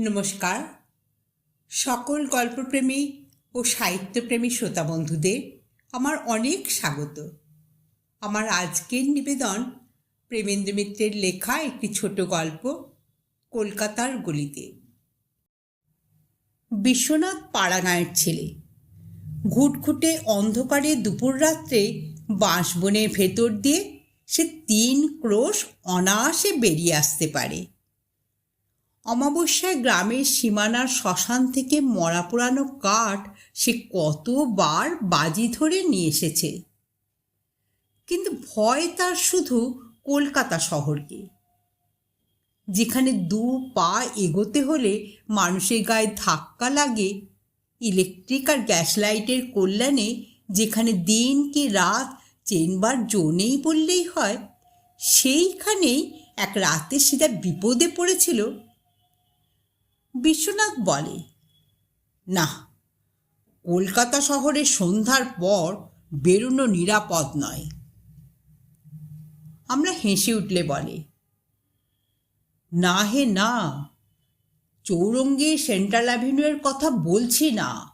নমস্কার। সকল গল্পপ্রেমী ও সাহিত্যপ্রেমী শ্রোতা বন্ধুদের আমার অনেক স্বাগত। আমার আজকের নিবেদন প্রেমেন্দ্র মিত্রের লেখা একটি ছোট গল্প কলকাতার গলিতে। বিশ্বনাথ পাড়াগাঁয়ের ছেলে। ঘুটঘুটে অন্ধকারে দুপুর রাত্রে বাঁশবনের ভেতর দিয়ে সে তিন ক্রোশ অনায়াসে বেরিয়ে আসতে পারে। অমাবস্যায় গ্রামের সীমানার শ্মশান থেকে মরা পোড়ানো কাঠ সে কতবার বাজি ধরে নিয়ে এসেছে। কিন্তু ভয় তার শুধু কলকাতা শহরকে। যেখানে দু পা এগোতে হলে মানুষের গায়ে ধাক্কা লাগে, ইলেকট্রিক আর গ্যাস লাইটের কল্যাণে যেখানে দিন কি রাত চেনবার জোনেই বললেই হয়, সেইখানেই এক রাতে সেটা বিপদে পড়েছিল বিশ্বনাথ বলে, না, কলকাতা শহরে সন্ধ্যার পর বেরোনো নিরাপদ নয়। আমরা হেসে উঠলে বলে, না হে না, চৌরঙ্গি সেন্ট্রাল অ্যাভিনিউয়ের কথা বলছি না।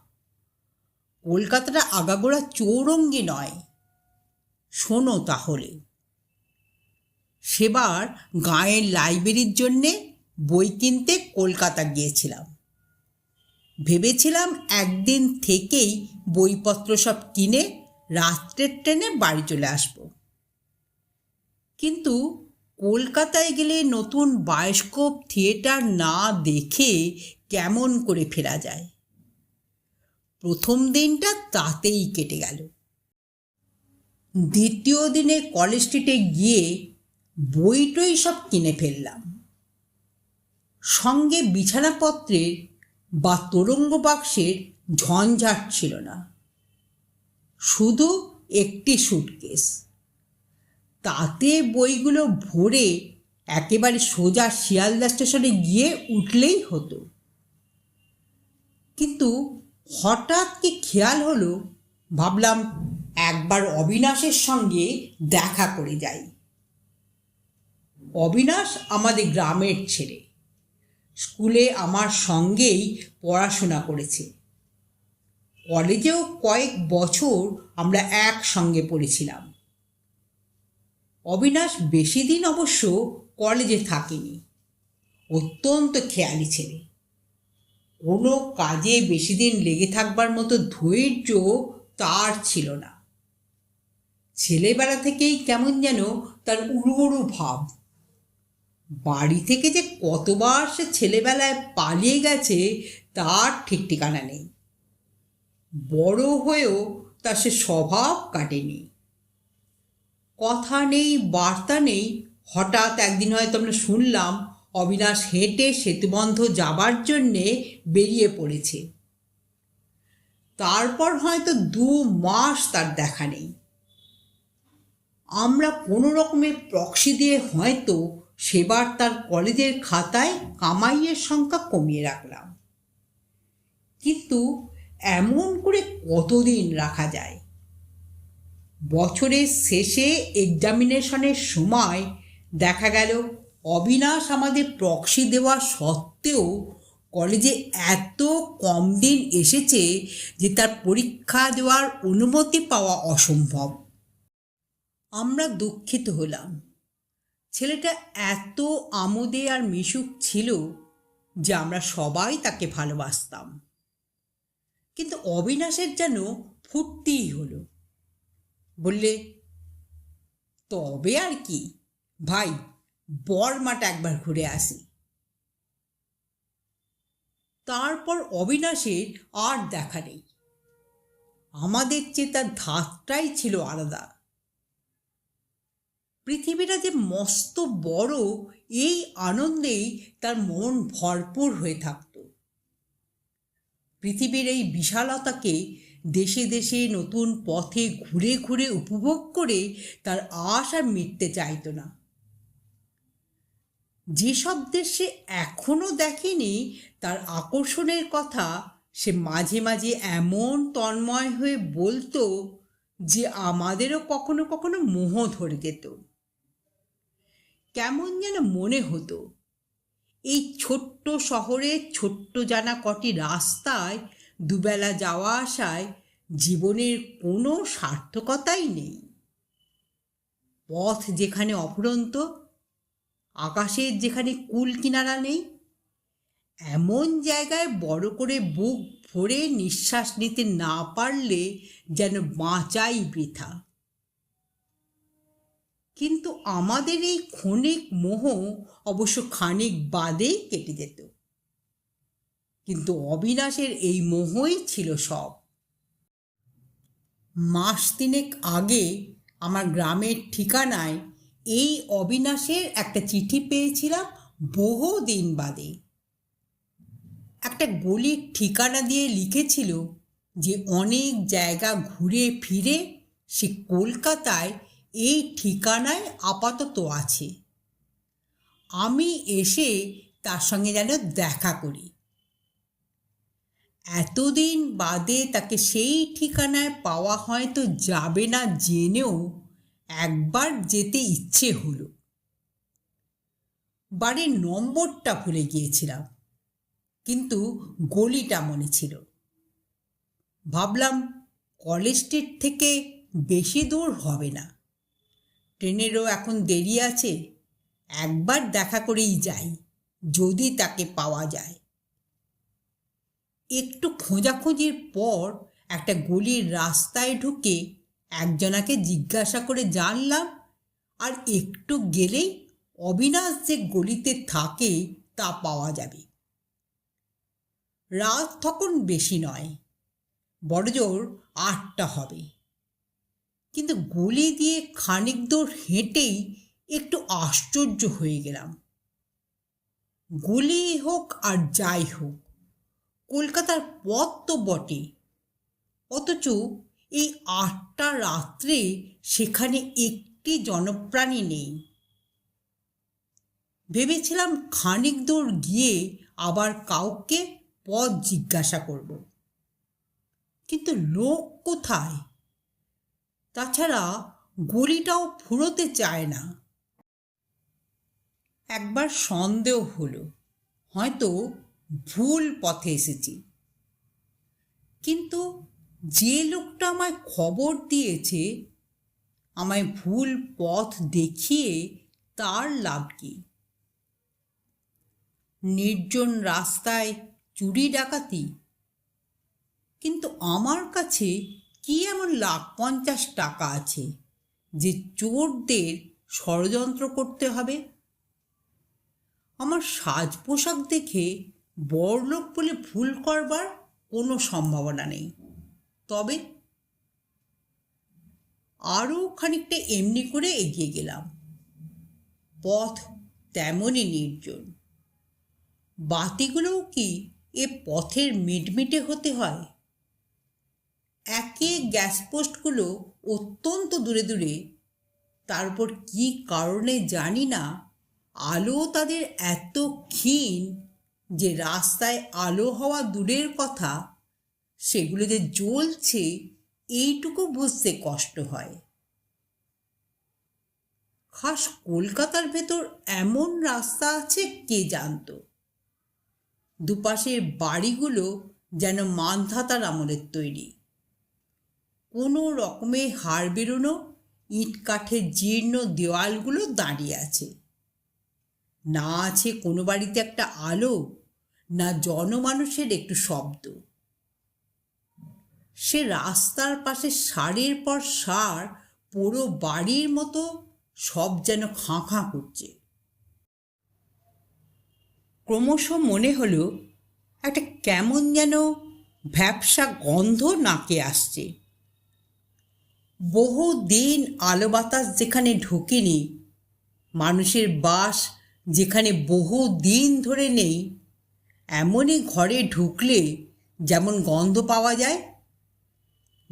কলকাতাটা আগাগোড়া চৌরঙ্গি নয়। শোনো তাহলে। সেবার গাঁয়ের লাইব্রেরির জন্যে বই কিনতে কলকাতা গিয়েছিলাম। ভেবেছিলাম একদিন থেকেই বইপত্র সব কিনে রাত্রের ট্রেনে বাড়ি চলে আসব। কিন্তু কলকাতায় গেলে নতুন বায়োস্কোপ থিয়েটার না দেখে কেমন করে ফেরা যায়? প্রথম দিনটা তাতেই কেটে গেল। দ্বিতীয় দিনে কলেজ স্ট্রিটে গিয়ে বইটই সব কিনে ফেললাম। সঙ্গে বিছানাপত্রের বা তোরঙ্গ বাক্সের ঝঞ্ঝাট ছিল না। শুধু একটি সুটকেস। তাতে বইগুলো ভরে একেবারে সোজা শিয়ালদা স্টেশনে গিয়ে উঠলেই হতো। কিন্তু হঠাৎ কি খেয়াল হলো? ভাবলাম একবার অবিনাশের সঙ্গে দেখা করে যাই। অবিনাশ আমাদের গ্রামের ছেলে। স্কুলে আমার সঙ্গেই পড়াশোনা করেছে। কলেজেও কয়েক বছর আমরা একসঙ্গে পড়েছিলাম। অবিনাশ বেশি দিন অবশ্য কলেজে থাকেনি। অত্যন্ত খেয়ালি ছেলে। কোনো কাজে বেশি দিন লেগে থাকবার মতো ধৈর্য তার ছিল না। ছেলেবেলা থেকেই কেমন যেন তার উড়ু উড়ু ভাব। বাড়ি থেকে যে কতবার সে ছেলেবেলায় পালিয়ে গেছে, তার ঠিক ঠিকানা নেই। বড় হয়েও তার সে স্বভাব কাটেনি। কথা নেই, বার্তা নেই, হঠাৎ একদিন হয়তো আমরা শুনলাম, অবিনাশ হেঁটে সেতুবন্ধ যাবার জন্যে বেরিয়ে পড়েছে। তারপর হয়তো দু মাস তার দেখা নেই। আমরা কোনো রকমের প্রক্সি দিয়ে হয়তো সেবার তার কলেজের খাতায় কামাইয়ের সংখ্যা কমিয়ে রাখলাম। কিন্তু এমন করে কতদিন রাখা যায়? বছরের শেষে এক্সামিনেশনের সময় দেখা গেল অবিনাশ আমাদের প্রক্সি দেওয়া সত্ত্বেও কলেজে এত কম দিন এসেছে যে তার পরীক্ষা দেওয়ার অনুমতি পাওয়া অসম্ভব। আমরা দুঃখিত হলাম। ছেলেটা এত আমোদে আর মিশুক ছিল যে আমরা সবাই তাকে ভালোবাসতাম। কিন্তু অবিনাশের যেন ফুটতেই হলো। বললে, তবে আর কি, ভাই বরমাটা একবার ঘুরে আসি। তারপর অবিনাশের আর দেখা নেই। আমাদের চেয়ে তার ধাতটাই ছিল আলাদা। পৃথিবীটা যে মস্ত বড়, এই আনন্দেই তার মন ভরপুর হয়ে থাকত। পৃথিবীর এই বিশালতাকে দেশে দেশে নতুন পথে ঘুরে ঘুরে উপভোগ করে তার আশ আর মিটতে চাইত না। যেসব দেশে এখনও দেখেনি, তার আকর্ষণের কথা সে মাঝে মাঝে এমন তন্ময় হয়ে বলতো যে আমাদেরও কখনো কখনো মোহ ধরে যেত। কেমন যেন মনে হতো। এই ছোট্ট শহরের ছোট্ট জানা কটি রাস্তায় দুবেলা যাওয়া আসায় জীবনের কোনো সার্থকতাই নেই। পথ যেখানে অফুরন্ত, আকাশের যেখানে কুল কিনারা নেই, এমন জায়গায় বড় করে বুক ভরে নিঃশ্বাস নিতে না পারলে যেন বাঁচাই বৃথা। কিন্তু আমাদের এই ক্ষণিক মোহ অবশ্য খানিক বাদেই কেটে যেত। কিন্তু অবিনাশের এই মোহই ছিল সব। মাস তিনেক আগে আমার গ্রামের ঠিকানায় এই অবিনাশের একটা চিঠি পেয়েছিলাম বহু দিন বাদে। একটা গলির ঠিকানা দিয়ে লিখেছিল যে অনেক জায়গা ঘুরে ফিরে সে কলকাতায় এই ঠিকানায় আপাতত আছে। আমি এসে তার সঙ্গে যেন দেখা করি। এতদিন বাদে তাকে সেই ঠিকানায় পাওয়া হয়তো যাবে না জেনেও একবার যেতে ইচ্ছে হলো। বাড়ির নম্বরটা ভুলে গিয়েছিলাম, কিন্তু গলিটা মনে ছিল। ভাবলাম কলেজ স্ট্রিট থেকে বেশি দূর হবে না। ট্রেনেরও এখন দেরি আছে, একবার দেখা করেই যাই, যদি তাকে পাওয়া যায়। একটু খোঁজাখুঁজির পর একটা গলির রাস্তায় ঢুকে একজনাকে জিজ্ঞাসা করে জানলাম, আর একটু গেলেই অবিনাশ যে গলিতে থাকে তা পাওয়া যাবে। রাত তখন বেশি নয়, বড়জোর আটটা হবে। কিন্তু গলি দিয়ে খানিক দূর হেঁটেই একটু আশ্চর্য হয়ে গেলাম। গলি হোক আর যাই হোক, কলকাতার পথ তো বটে অথচ এই আটটা রাত্রে সেখানে একটি জনপ্রাণী নেই। ভেবেছিলাম খানিক দূর গিয়ে আবার কাউকে পথ জিজ্ঞাসা করব। কিন্তু লোক কোথায়? তাছাড়া গলিটাও ফুরোতে চায় না। একবার সন্দেহ হলো, হয়তো ভুল পথে এসেছি। কিন্তু যে লোকটা আমায় খবর দিয়েছে, আমায় ভুল পথ দেখিয়ে তার লাভ কি? নির্জন রাস্তায় চুরি ডাকাতি? কিন্তু আমার কাছে কি এমন লাখ পঞ্চাশ টাকা আছে যে চোরদের ষড়যন্ত্র করতে হবে? আমার সাজ পোশাক দেখে বড়লোক বলে ভুল করবার কোনো সম্ভাবনা নেই। তবে আরও খানিকটা এমনি করে এগিয়ে গেলাম। পথ তেমনই নির্জন। বাতিগুলোও কি এ পথের মিটমিটে হতে হয়? একে গ্যাস পোস্টগুলো অত্যন্ত দূরে দূরে তারপর কি কারণে জানি না, আলো তাদের এত ক্ষীণ যে রাস্তায় আলো হওয়া দূরের কথা, সেগুলো যে জ্বলছে, এইটুকু বুঝতে কষ্ট হয়। খাস কলকাতার ভেতর এমন রাস্তা আছে কে জানত? দুপাশের বাড়িগুলো যেন মানধাতার আমলের তৈরি। কোনো রকমে হাড় বেরোনো, ইট কাঠের জীর্ণ দেওয়ালগুলো দাঁড়িয়ে আছে। না আছে কোনো বাড়িতে একটা আলো, না জনমানুষের একটু শব্দ। সে রাস্তার পাশে সারের পর সার পুরো বাড়ির মতো সব যেন খাঁ খাঁ করছে। ক্রমশ মনে হলো, একটা কেমন যেন ভ্যাবসা গন্ধ নাকে আসছে। বহু দিন আলো বাতাস যেখানে ঢোকেনি, মানুষের বাস যেখানে বহু দিন ধরে নেই, এমনই ঘরে ঢুকলে যেমন গন্ধ পাওয়া যায়।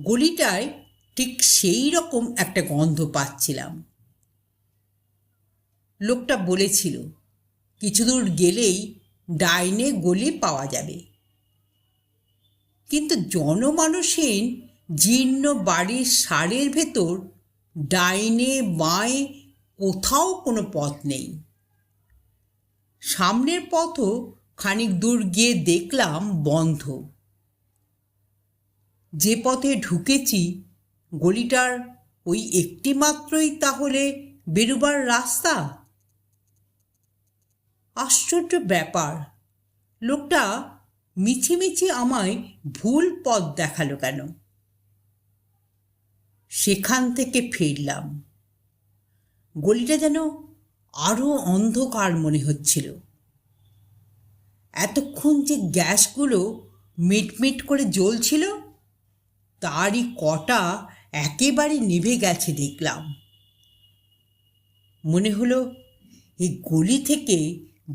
গলিটায় ঠিক সেই রকম একটা গন্ধ পাচ্ছিলাম। লোকটা বলেছিল, কিছু দূর গেলেই ডাইনে গলি পাওয়া যাবে। কিন্তু জনমানুষহীন জীর্ণ বাড়ির সারের ভেতর ডাইনে বাঁয়ে কোথাও কোনো পথ নেই। সামনের পথও খানিক দূর গিয়ে দেখলাম বন্ধ। যে পথে ঢুকেছি, গলিটার ওই একটি মাত্রই তাহলে বেরুবার রাস্তা? আশ্চর্য ব্যাপার, লোকটা মিছিমিছি আমায় ভুল পথ দেখাল কেন? সেখান থেকে ফিরলাম। গলিটা যেন আরও অন্ধকার মনে হচ্ছিল। এতক্ষণ যে গ্যাসগুলো মিটমিট করে জ্বলছিল, তারই কটা একেবারে নিভে গেছে দেখলাম। মনে হলো এই গলি থেকে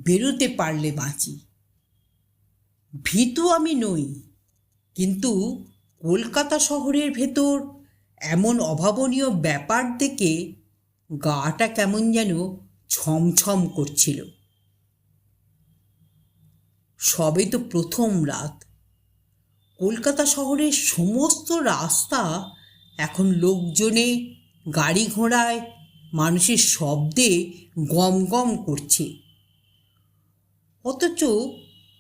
বেরোতে পারলে বাঁচি। ভীতু আমি নই, কিন্তু কলকাতা শহরের ভেতর এমন অভাবনীয় ব্যাপার দেখে গাটা কেমন যেন ছমছম করছিল। সবে তো প্রথম রাত। কলকাতা শহরের সমস্ত রাস্তা এখন লোকজনে গাড়ি ঘোড়ায় মানুষের শব্দে গম গম করছে। অথচ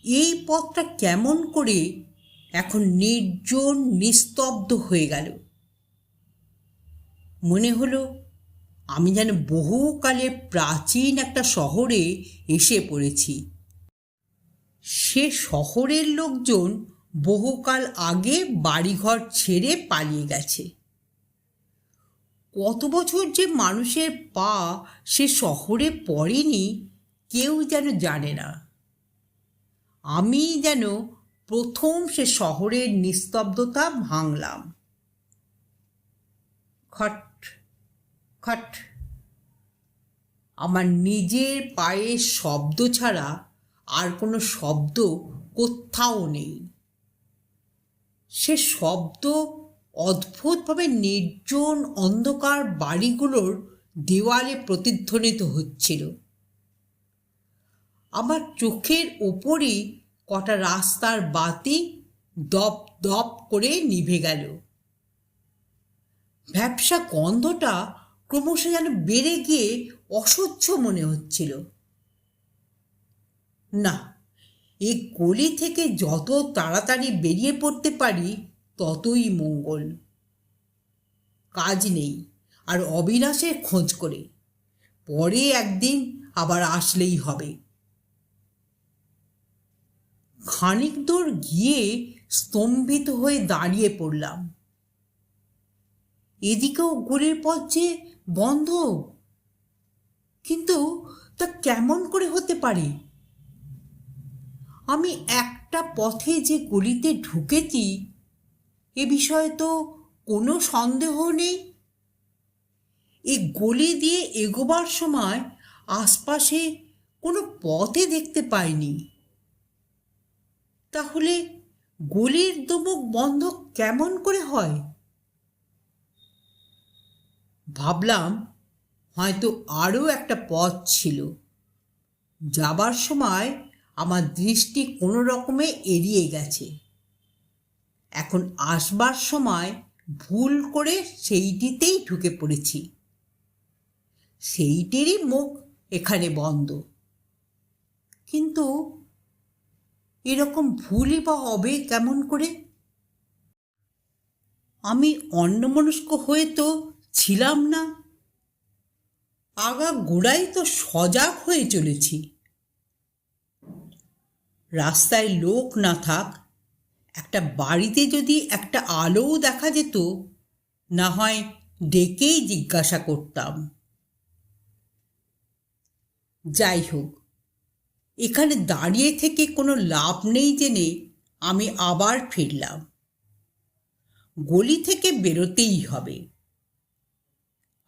এই পথটা কেমন করে এখন নির্জন নিস্তব্ধ হয়ে গেল। মনে হলো আমি যেন বহুকালে প্রাচীন একটা শহরে এসে পড়েছি। সে শহরের লোকজন বহুকাল আগে বাড়িঘর ছেড়ে পালিয়ে গেছে। কত বছর যে মানুষের পা সে শহরে পড়েনি, কেউ যেন জানে না। আমি যেন প্রথম সে শহরের নিস্তব্ধতা ভাঙলাম। খট খট আমার নিজের পায়ের শব্দ ছাড়া আর কোনো শব্দ কোথাও নেই। সে শব্দ অদ্ভুতভাবে নির্জন অন্ধকার বাড়িগুলোর দেওয়ালে প্রতিধ্বনিত হচ্ছিল। আমার চোখের ওপরই কটা রাস্তার বাতি দপ দপ করে নিভে গেল। ভ্যাবসা গন্ধটা ক্রমশ যেন বেড়ে গিয়ে অসহ্য মনে হচ্ছিল। না, এই গলি থেকে যত তাড়াতাড়ি বেরিয়ে পড়তে পারি, ততই মঙ্গল। কাজ নেই, আর অবিনাশের খোঁজ করে। পরে একদিন আবার আসলেই হবে। খানিক দূর গিয়ে স্তম্ভিত হয়ে দাঁড়িয়ে পড়লাম। এদিকেও গলির পথ যে বন্ধ, কিন্তু তা কেমন করে হতে পারে? আমি একটা পথে যে গলিতে ঢুকেছি, এ বিষয়ে তো কোনো সন্দেহ নেই। এই গলি দিয়ে এগোবার সময় আশপাশে কোনো পথে দেখতে পাইনি। তাহলে গলির দমক বন্ধ কেমন করে হয়? ভাবলাম হয়তো আরও একটা পথ ছিল। যাবার সময় আমার দৃষ্টি কোনো রকমে এড়িয়ে গেছে। এখন আসবার সময় ভুল করে সেইটিতেই ঢুকে পড়েছি। সেইটিরই মুখ এখানে বন্ধ। কিন্তু এরকম ভুলই বা হবে কেমন করে? আমি অন্যমনস্ক হয়ে তো ছিলাম না। আগা গোড়াই তো সজাগ হয়ে চলেছি। রাস্তায় লোক না থাক, একটা বাড়িতে যদি একটা আলোও দেখা যেত, না হয় ডেকেই জিজ্ঞাসা করতাম। যাই হোক, এখানে দাঁড়িয়ে থেকে কোনো লাভ নেই জেনে আমি আবার ফিরলাম। গলি থেকে বেরোতেই হবে।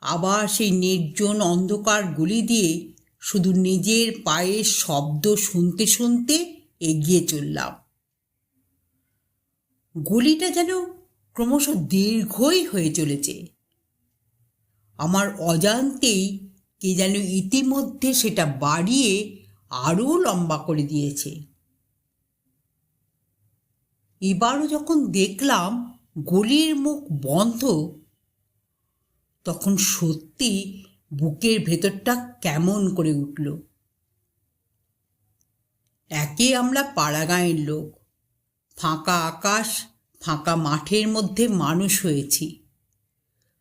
আবার সেই নির্জন অন্ধকার গলি দিয়ে শুধু নিজের পায়ের শব্দ শুনতে শুনতে এগিয়ে চললাম। গলিটা যেন ক্রমশ দীর্ঘই হয়ে চলেছে। আমার অজান্তেই কে যেন ইতিমধ্যে সেটা বাড়িয়ে আরও লম্বা করে দিয়েছে। এবারও যখন দেখলাম গলির মুখ বন্ধ তখন সত্যি বুকের ভেতরটা কেমন করে উঠল। একে আমরা পাড়াগাঁয়ের লোক। ফাঁকা আকাশ, ফাঁকা মাঠের মধ্যে মানুষ হয়েছি।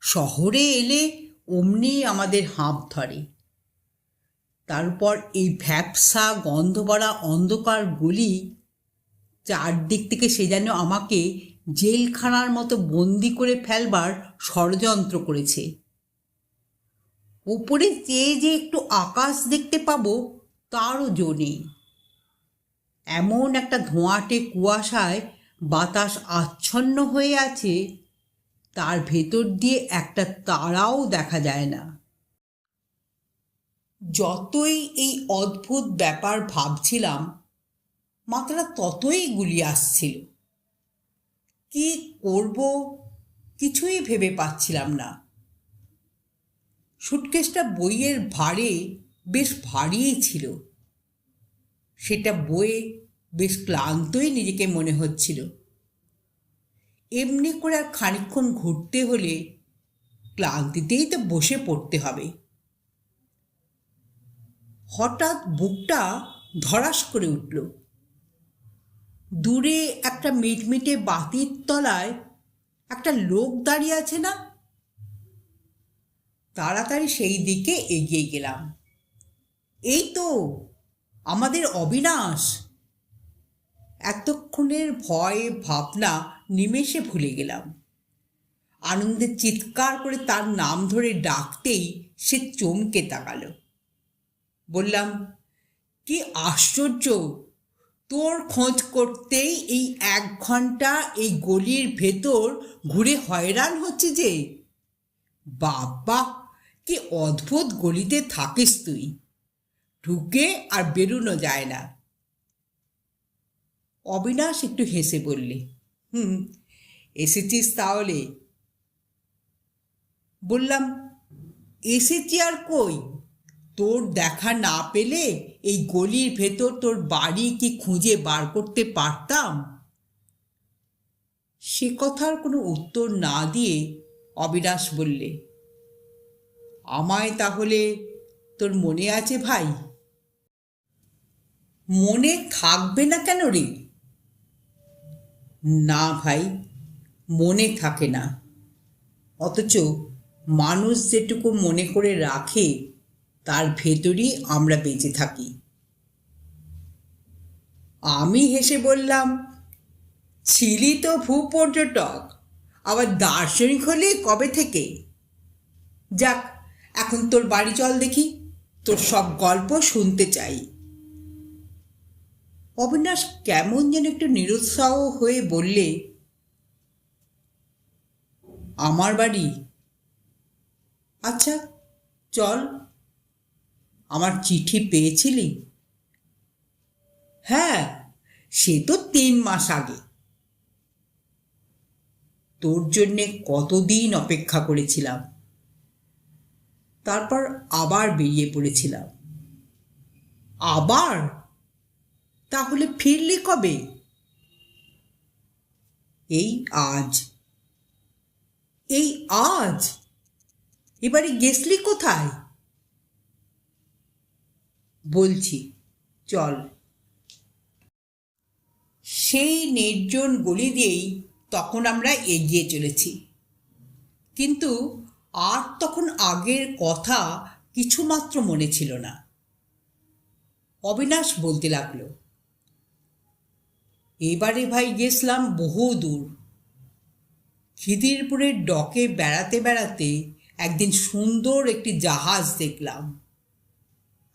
শহরে এলে অমনি আমাদের হাঁপ ধরে। তারপর এই ভ্যাপসা গন্ধ ভরা অন্ধকার গলি চারদিক থেকে সে যেন আমাকে জেলখানার মতো বন্দি করে ফেলবার ষড়যন্ত্র করেছে। ওপরে চেয়ে যে একটু আকাশ দেখতে পাবো, তারও জো নেই। এমন একটা ধোঁয়াটে কুয়াশায় বাতাস আচ্ছন্ন হয়ে আছে, তার ভেতর দিয়ে একটা তারাও দেখা যায় না। যতই এই অদ্ভুত ব্যাপার ভাবছিলাম মাথাটা ততই গুলিয়ে আসছিল। কি করব? কিছুই ভেবে পাচ্ছিলাম না। সুটকেসটা বইয়ের ভারে বেশ ভারীই ছিল। সেটা বয়ে বেশ ক্লান্তই নিজেকে মনে হচ্ছিল। এমনি করে আর খানিক্ষণ ঘুরতে হলে ক্লান্তিতেই তো বসে পড়তে হবে। হঠাৎ বুকটা ধরাস করে উঠল। দূরে একটা মিটমিটে বাতির তলায় একটা লোক দাঁড়িয়ে আছে না? তাড়াতাড়ি সেই দিকে এগিয়ে গেলাম। এই তো আমাদের অবিনাশ। এতক্ষণের ভয় ভাবনা নিমেষে ভুলে গেলাম। আনন্দে চিৎকার করে তার নাম ধরে ডাকতেই সে চমকে তাকালো। বললাম, কি আশ্চর্য! তোর খোঁজ করতেই এই এক ঘণ্টা এই গলির ভেতর ঘুরে হয়রান হচ্ছে যে। বাবা কি অদ্ভুত গলিতে থাকিস তুই। ঢুকে আর বেরোনো যায় না। অবিনাশ একটু হেসে বললে, হুম, এসেছিস তাহলে? বললাম, এসেছি আর কই? তোর দেখা না পেলে এই গলির ভেতর তোর বাড়ি কি খুঁজে বার করতে পারতাম? সে কথার কোনো উত্তর না দিয়ে অবিনাশ বললে, আমায় তাহলে তোর মনে আছে ভাই? মনে থাকবে না কেন রে? না ভাই, মনে থাকে না। অথচ মানুষ যেটুকু মনে করে রাখে তার ভেতরই আমরা বেঁচে থাকি। আমি হেসে বললাম, ছিলি তো ভূপর্যটক আবার দার্শনিক হলে কবে থেকে? যাক, এখন তোর বাড়ি চল দেখি, তোর সব গল্প শুনতে চাই। অবিনাশ কেমন যেন একটু নিরুৎসাহ হয়ে বললে, আমার বাড়ি? আচ্ছা চল। আমার চিঠি পেয়েছিলি? হ্যাঁ সে তো তিন মাস আগে। তোর জন্যে কতদিন অপেক্ষা করেছিলাম। তারপর আবার বেরিয়ে পড়েছিলাম। আবার? তাহলে ফিরলি কবে? এই আজ। এই আজ? এবারে গেছলি কোথায়? বলছি, চল। সেই নির্জন গলি দিয়েই তখন আমরা এগিয়ে চলেছি। কিন্তু আর তখন আগের কথা কিছুমাত্র মনে ছিল না। অবিনাশ বলতে লাগল, এবারে ভাই গেছিলাম বহু দূর। খিদিরপুরের ডকে বেড়াতে বেড়াতে একদিন সুন্দর একটি জাহাজ দেখলাম।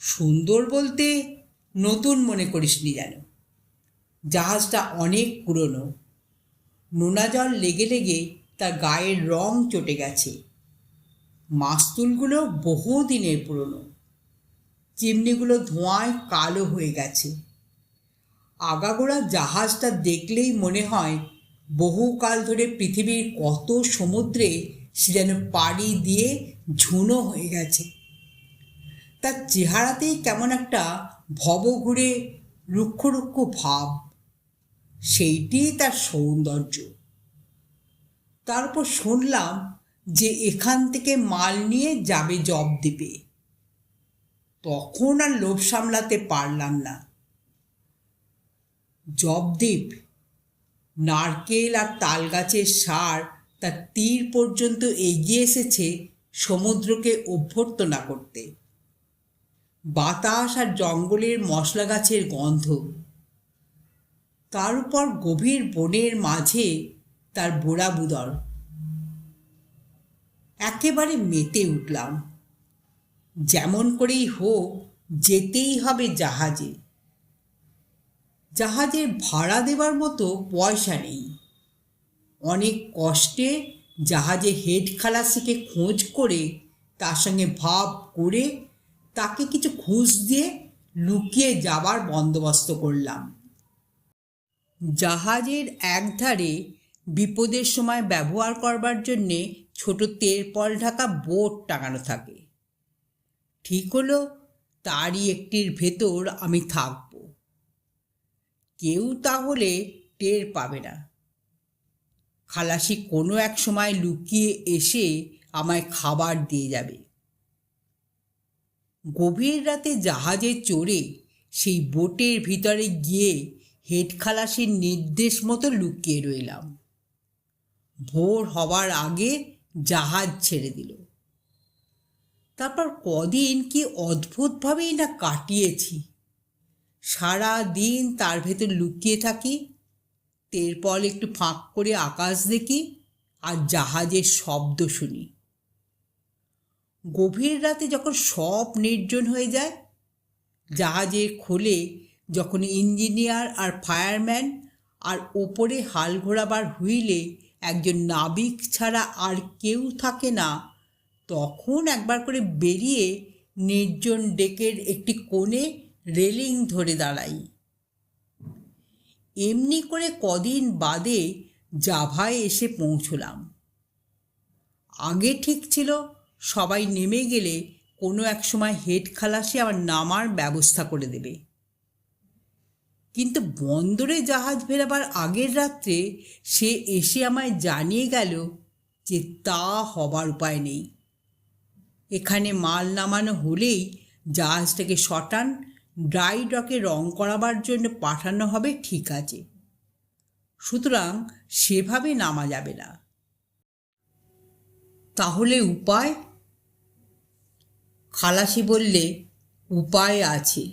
সুন্দর বলতে নতুন মনে করিসনি যেন। জাহাজটা অনেক পুরনো। নোনা জল লেগে লেগে তার গায়ের রং চটে গেছে। মাস্তুলগুলো বহু দিনের পুরনো। চিমনিগুলো ধোঁয়ায় কালো হয়ে গেছে। আগাগোড়া জাহাজটা দেখলেই মনে হয় বহুকাল ধরে পৃথিবীর কত সমুদ্রে সে যেন পাড়ি দিয়ে ঝুনো হয়ে গেছে। তার চেহারাতেই কেমন একটা ভব ঘুরে রুক্ষ রুক্ষ ভাব। সেইটি তার সৌন্দর্য। তারপর শুনলাম যে এখান থেকে মাল নিয়ে যাবে জব দিবে তখন আর লোভ সামলাতে পারলাম না। জবদ্বীপ, নারকেল আর তাল গাছের সার তার তীর পর্যন্ত এগিয়ে এসেছে সমুদ্রকে অভ্যর্থনা করতে। বাতাস আর জঙ্গলের মশলা গাছের গন্ধ। তার উপর গভীর বনের মাঝে তার বোড়াবুদর একেবারে মেতে উঠলাম। যেমন করেই হোক, যেতেই হবে জাহাজে। জাহাজের ভাড়া দেবার মতো পয়সা নেই। অনেক কষ্টে জাহাজে হেড খালাসিকে খোঁজ করে তার সঙ্গে ভাব করে তাকে কিছু ঘুষ দিয়ে লুকিয়ে যাবার বন্দোবস্ত করলাম। জাহাজের একধারে বিপদের সময় ব্যবহার করবার জন্যে ছোট তেরপল ঢাকা বোট টাঙানো থাকে। ঠিক হলো, তারই একটির ভেতর আমি থাকব। কেউ তাহলে টের পাবে না। খালাসি কোনো এক সময় লুকিয়ে এসে আমায় খাবার দিয়ে যাবে। গভীর রাতে জাহাজে চড়ে সেই বোটের ভিতরে গিয়ে হেড খালাসির নির্দেশ মতো লুকিয়ে রইলাম। ভোর হওয়ার আগে জাহাজ ছেড়ে দিল। তারপর কদিন কি অদ্ভুতভাবেই না কাটিয়েছি। সারা দিন তার ভেতর লুকিয়ে থাকি তেরপল একটু ফাঁক করে আকাশ দেখি আর জাহাজের শব্দ শুনি। গভীর রাতে যখন সব নির্জন হয়ে যায় জাহাজের খোলে যখন ইঞ্জিনিয়ার আর ফায়ারম্যান আর ওপরে হাল ঘোরাবার হুইলে একজন নাবিক ছাড়া আর কেউ থাকে না, তখন একবার করে বেরিয়ে নির্জন ডেকের একটি কোণে রেলিং ধরে দাঁড়াই। এমনি করে কদিন বাদে জাভায় এসে পৌঁছলাম। আগে ঠিক ছিল সবাই নেমে গেলে কোনো এক সময় হেড খালাসি আবার নামার ব্যবস্থা করে দেবে। কিন্তু বন্দরে জাহাজ ফেরাবার আগের রাত্রে সে এসে আমায় জানিয়ে গেল যে তা হবার উপায় নেই। এখানে মাল নামানো হলেই জাহাজটাকে শটান, ড্রাই ডকে রং করাবার জন্য পাঠানো হবে ঠিক আছে। সুতরাং সেভাবে নামা যাবে না। তাহলে উপায় খালাসি বললে, উপায় আছে।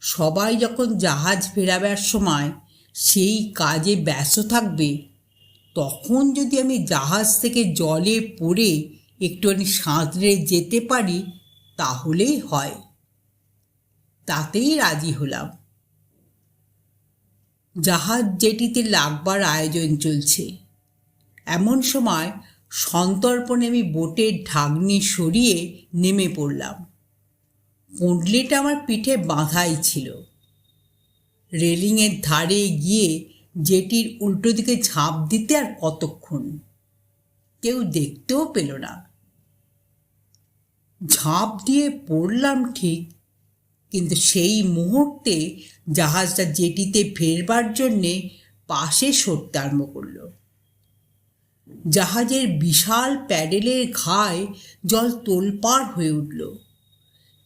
সবাই যখন জাহাজ ফেরাবার সময় সেই কাজে ব্যস্ত থাকবে, তখন যদি আমি জাহাজ থেকে জলে পড়ে একটুখানি সাঁতরে যেতে পারি, তাহলেই হয়। তাতেই রাজি হলাম। জাহাজ জেটিতে লাগবার আয়োজন চলছে। এমন সময় সন্তর্পণে আমি বোটের ঢাকনি সরিয়ে নেমে পড়লাম। পুঁটলিটা আমার পিঠে বাঁধাই ছিল। রেলিংয়ের ধারে গিয়ে জেটির উল্টো দিকে ঝাঁপ দিতে আর কতক্ষণ? কেউ দেখতেও পেল না। ঝাঁপ দিয়ে পড়লাম ঠিক, কিন্তু সেই মুহূর্তে জাহাজটা জেটিতে ফেরবার জন্যে পাশে সরতে আরম্ভ করল। জাহাজের বিশাল প্যাডেলের ঘায় জল তোলপাড় হয়ে উঠল।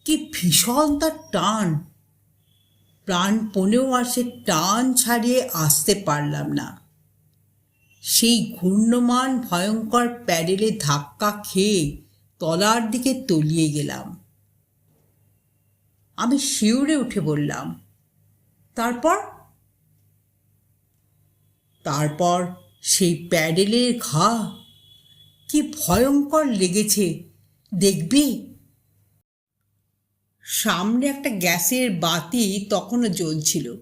কি ভীষণ তার টান। প্রাণপণেও আর সে টান ছাড়িয়ে আসতে পারলাম না। সেই ঘূর্ণমান ভয়ঙ্কর প্যাডেলে ধাক্কা খেয়ে তলার দিকে তলিয়ে গেলাম। আমি শিউরে উঠে বললাম, তারপর? তারপর সেই প্যাডেলের ঘা। কি ভয়ঙ্কর লেগেছে, দেখবি? সামনে একটা গ্যাসের বাতি তখনও জ্বলছিল।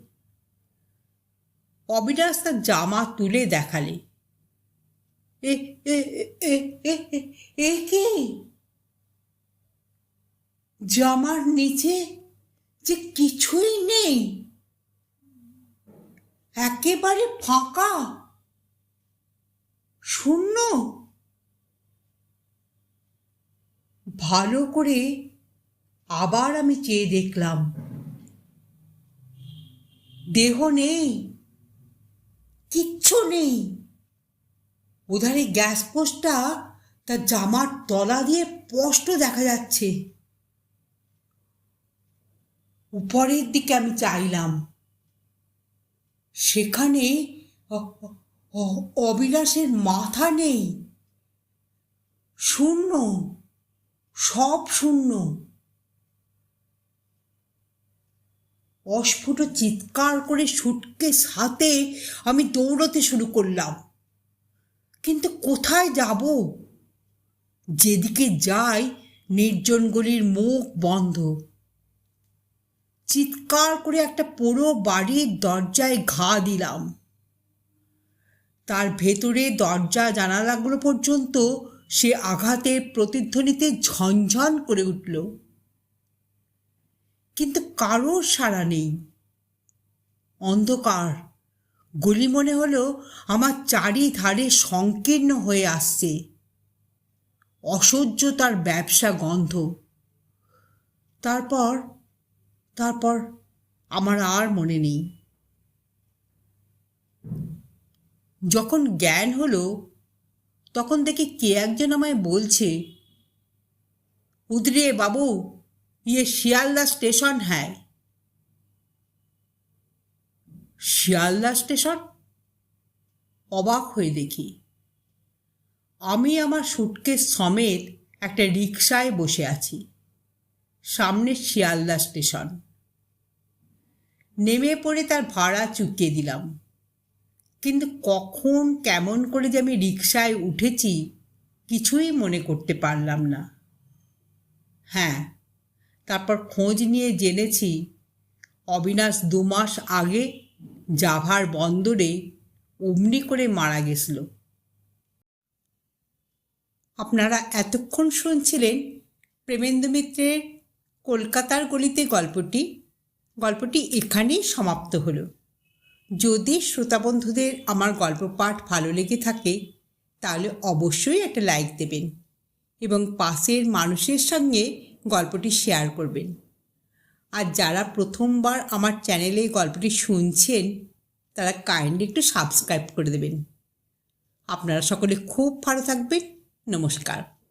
অবিনাশ তার জামা তুলে দেখালে। এ এ কি? জামার নিচে যে কিছুই নেই। একেবারে ফাঁকা। শূন্য? ভালো করে আবার আমি চেয়ে দেখলাম। দেহ নেই। কিচ্ছু নেই। ওধারে গ্যাস পোস্টটা তার জামার তলা দিয়ে স্পষ্ট দেখা যাচ্ছে। উপরের দিকে আমি চাইলাম। সেখানে অবিলাসের মাথা নেই। শূন্য। সব শূন্য। অস্ফুট চিৎকার করে সুটকেস সাথে আমি দৌড়তে শুরু করলাম। কিন্তু কোথায় যাব? যেদিকে যাই, নির্জন গলির মুখ বন্ধ। চিৎকার করে একটা পুরো বাড়ির দরজায় ঘা দিলাম। তার ভেতরে দরজা, জানালাগুলো পর্যন্ত সে আঘাতের প্রতিধ্বনিতে ঝনঝন করে উঠল। কিন্তু কারোর সাড়া নেই। অন্ধকার। গলি মনে হলো আমার চারিধারে সংকীর্ণ হয়ে আসছে। অসহ্য তার ব্যবসা গন্ধ। তারপর তারপর আমার আর মনে নেই। যখন জ্ঞান হলো, তখন দেখি কে একজন আমায় বলছে, উদরে বাবু ইয়ে শিয়ালদা স্টেশন হ্যাঁ শিয়ালদা স্টেশন? অবাক হয়ে দেখি, আমি আমার সুটকেস সমেত একটা রিক্সায় বসে আছি, সামনে শিয়ালদা স্টেশন। নেমে পড়ে তার ভাড়া চুকিয়ে দিলাম। কিন্তু কখন, কেমন করে যে আমি রিক্সায় উঠেছি, কিছুই মনে করতে পারলাম না। হ্যাঁ তারপর খোঁজ নিয়ে জেনেছি, অবিনাশ দু মাস আগে জাভার বন্দরে অমনি করে মারা গেছিল। আপনারা এতক্ষণ শুনছিলেন প্রেমেন্দ্র মিত্রের কলকাতার গলিতে গল্পটি। গল্পটি এখানেই সমাপ্ত হলো। যদি শ্রোতাবন্ধুদের আমার গল্প পাঠ ভালো লেগে থাকে, তাহলে অবশ্যই একটা লাইক দেবেন এবং পাশের মানুষের সঙ্গে গল্পটি শেয়ার করবেন। আর যারা প্রথমবার আমার চ্যানেলে গল্পটি শুনছেন, তারা কাইন্ডলি একটু সাবস্ক্রাইব করে দেবেন। আপনারা সকলে খুব ভালো থাকবেন। নমস্কার।